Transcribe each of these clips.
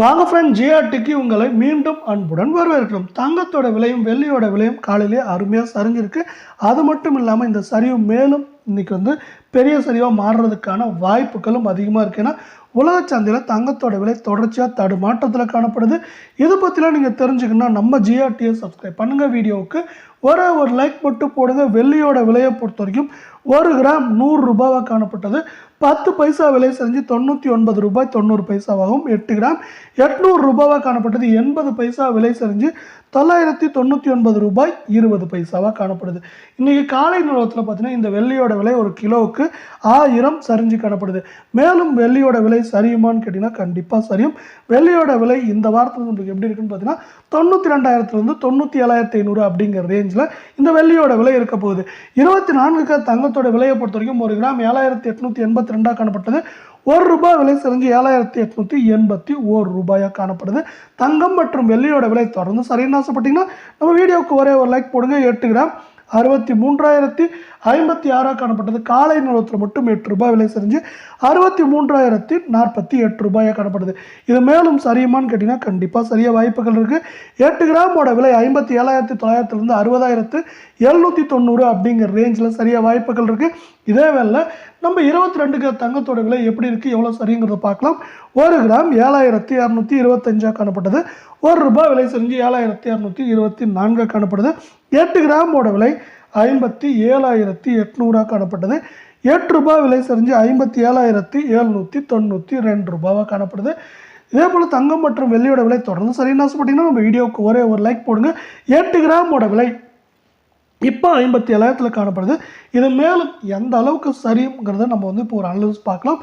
வாங்க ஃப்ரெண்ட் ஜிஆர்டிக்கு உங்களை மீண்டும் அன்புடன் வரவேற்கிறோம். தங்கத்தோட விலையும் வெள்ளியோட விலையும் காலையிலே அருமையாக சரிஞ்சிருக்கு. அது மட்டும் இல்லாமல் இந்த சரிவு மேலும் இன்றைக்கி வந்து பெரிய சரிவாக மாறுறதுக்கான வாய்ப்புகளும் அதிகமாக இருக்குது ஏன்னா உலக சந்தையில் தங்கத்தோட விலை தொடர்ச்சியாக தடுமாற்றத்தில் காணப்படுது. இதை பற்றிலாம் நீங்கள் தெரிஞ்சுக்கணும்னா நம்ம ஜிஆர்டியை சப்ஸ்கிரைப் பண்ணுங்கள் வீடியோவுக்கு. ஒரே ஒரு லைக் மட்டும் போடுங்க. வெள்ளியோட விலையை பொறுத்த வரைக்கும் ஒரு கிராம் நூறு ரூபாவாக காணப்பட்டது. பத்து பைசா விலை செஞ்சு தொண்ணூற்றி ஒன்பது ரூபாய் தொண்ணூறு பைசாவாகவும் எட்டு கிராம் எட்நூறு ரூபாவாக காணப்பட்டது. எண்பது பைசா விலை செஞ்சு தொள்ளாயிரத்தி தொண்ணூற்றி ஒன்பது ரூபாய் இருபது பைசாவாக காணப்படுது. இன்றைக்கி காலை நிலவரத்தில் பார்த்தீங்கன்னா இந்த வெள்ளியோட விலை ஒரு கிலோவுக்கு ஆயிரம் சரிஞ்சு காணப்படுது. மேலும் வெள்ளியோட விலை சரியுமான்னு கேட்டிங்கன்னா கண்டிப்பாக சரியும். வெள்ளியோட விலை இந்த வாரத்தில் நம்மளுக்கு எப்படி இருக்குன்னு பார்த்தீங்கன்னா தொண்ணூற்றி ரெண்டாயிரத்துலேருந்து தொண்ணூற்றி ஏழாயிரத்தி ஐநூறு அப்படிங்கிற ரேஞ்சில் இந்த வெள்ளியோட விலை இருக்க போகுது. இருபத்தி நான்குக்கு தங்கத்தோட விலையை பொறுத்த வரைக்கும் ஒரு கிராம் ஏழாயிரத்தி எட்நூற்றி எண்பத்தி ரெண்டாக காணப்பட்டது. ஒரு ரூபாய் விலை செஞ்சு ஏழாயிரத்தி எட்நூற்றி எண்பத்தி ஒரு ரூபாயாக காணப்படுது. தங்கம் மற்றும் வெள்ளியோட விலை தொடர்ந்து சரின்னு ஆசைப்பட்டீங்கன்னா நம்ம வீடியோவுக்கு ஒரே ஒரு லைக் போடுங்க. எட்டு கிராம் அறுபத்தி மூன்றாயிரத்தி ஐம்பத்தி ஆறாக காணப்பட்டது. காலை நிலவரத்தில் மட்டும் எட்டு ரூபாய் விலை செஞ்சு அறுபத்தி மூன்றாயிரத்தி நாற்பத்தி எட்டு ரூபாயாக காணப்படுது. இது மேலும் சரியுமான்னு கேட்டிங்கன்னா கண்டிப்பாக சரியாக வாய்ப்புகள் இருக்குது எட்டு கிராமோட விலை ஐம்பத்தி ஏழாயிரத்தி தொள்ளாயிரத்துலேருந்து அறுபதாயிரத்து எழுநூற்றி தொண்ணூறு அப்படிங்கிற ரேஞ்சில் சரியாக வாய்ப்புகள் இருக்குது இதே வேலை நம்ம இருபத்தி ரெண்டு கிராம் தங்கத்தோட விலை எப்படி இருக்குது எவ்வளோ சரிங்கிறத பார்க்கலாம். ஒரு கிராம் ஏழாயிரத்தி இரநூத்தி இருபத்தஞ்சாக காணப்பட்டது. ஒரு ரூபாய் விலை செஞ்சு ஏழாயிரத்தி இரநூத்தி இருபத்தி நான்காக காணப்படுது. எட்டு கிராமோட விலை ஐம்பத்தி ஏழாயிரத்தி எட்நூறாக காணப்பட்டது. எட்டு ரூபாய் விலை செஞ்சு ஐம்பத்தி ஏழாயிரத்தி எழுநூற்றி தொண்ணூற்றி ரெண்டு ரூபாவாக காணப்படுது. இதே போல் தங்கம் மற்றும் வெள்ளியோட விலை தொடர்ந்து சரின்னு ஆசைப்பட்டீங்கன்னா நம்ம வீடியோவுக்கு ஒரே ஒரு லைக் போடுங்க. எட்டு கிராமோட விலை இப்போ ஐம்பத்தி ஏழாயிரத்தில் காணப்படுது. இது மேலும் எந்த அளவுக்கு சரிங்கிறத நம்ம வந்து இப்போ ஒரு அனலிஸ் பார்க்கலாம்.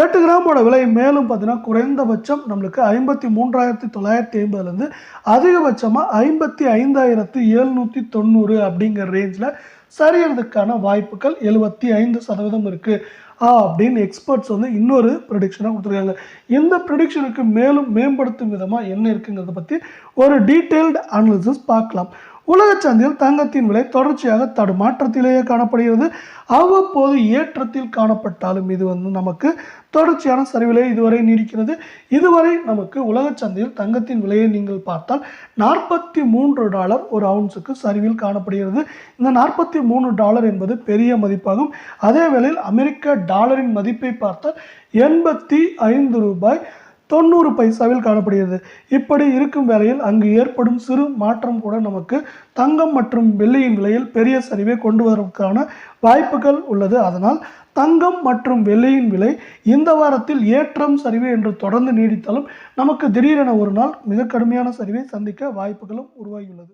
எட்டு கிராமோட விலை மேலும் பார்த்தீங்கன்னா குறைந்தபட்சம் நம்மளுக்கு ஐம்பத்தி மூன்றாயிரத்தி தொள்ளாயிரத்தி ஐம்பதுலேருந்து அதிகபட்சமாக ஐம்பத்தி ஐந்தாயிரத்து எழுநூற்றி தொண்ணூறு அப்படிங்கிற ரேஞ்சில் சரியறதுக்கான வாய்ப்புகள் எழுபத்தி ஐந்து சதவீதம் இருக்குது அப்படின்னு எக்ஸ்பர்ட்ஸ் வந்து இன்னொரு ப்ரொடிக்ஷனாக கொடுத்துருக்காங்க. இந்த ப்ரொடிக்ஷனுக்கு மேலும் மேம்படுத்தும் விதமாக என்ன இருக்குங்கிறத பற்றி ஒரு டீட்டெயில்டு அனாலிசிஸ் பார்க்கலாம். உலக சந்தையில் தங்கத்தின் விலை தொடர்ச்சியாக தடுமாற்றத்திலேயே காணப்படுகிறது. அவ்வப்போது ஏற்றத்தில் காணப்பட்டாலும் இது வந்து நமக்கு தொடர்ச்சியான சரிவிலே இதுவரை நீடிக்கிறது. இதுவரை நமக்கு உலக சந்தையில் தங்கத்தின் விலையை நீங்கள் பார்த்தால் நாற்பத்தி மூன்று டாலர் ஒரு அவுன்ஸுக்கு சரிவில் காணப்படுகிறது. இந்த நாற்பத்தி மூணு டாலர் என்பது பெரிய மதிப்பாகும். அதே வேளையில் அமெரிக்க டாலரின் மதிப்பை பார்த்தால் எண்பத்தி ஐந்து ரூபாய் தொண்ணூறு பைசாவில் காணப்படுகிறது. இப்படி இருக்கும் வேளையில் அங்கு ஏற்படும் சிறு மாற்றம் கூட நமக்கு தங்கம் மற்றும் வெள்ளியின் விலையில் பெரிய சரிவை கொண்டு வருவதற்கான வாய்ப்புகள் உள்ளது. அதனால் தங்கம் மற்றும் வெள்ளியின் விலை இந்த வாரத்தில் ஏற்றம் சரிவு என்று தொடர்ந்து நீடித்தாலும் நமக்கு திடீரென ஒரு நாள் மிக கடுமையான சரிவை சந்திக்க வாய்ப்புகளும் உருவாகியுள்ளது.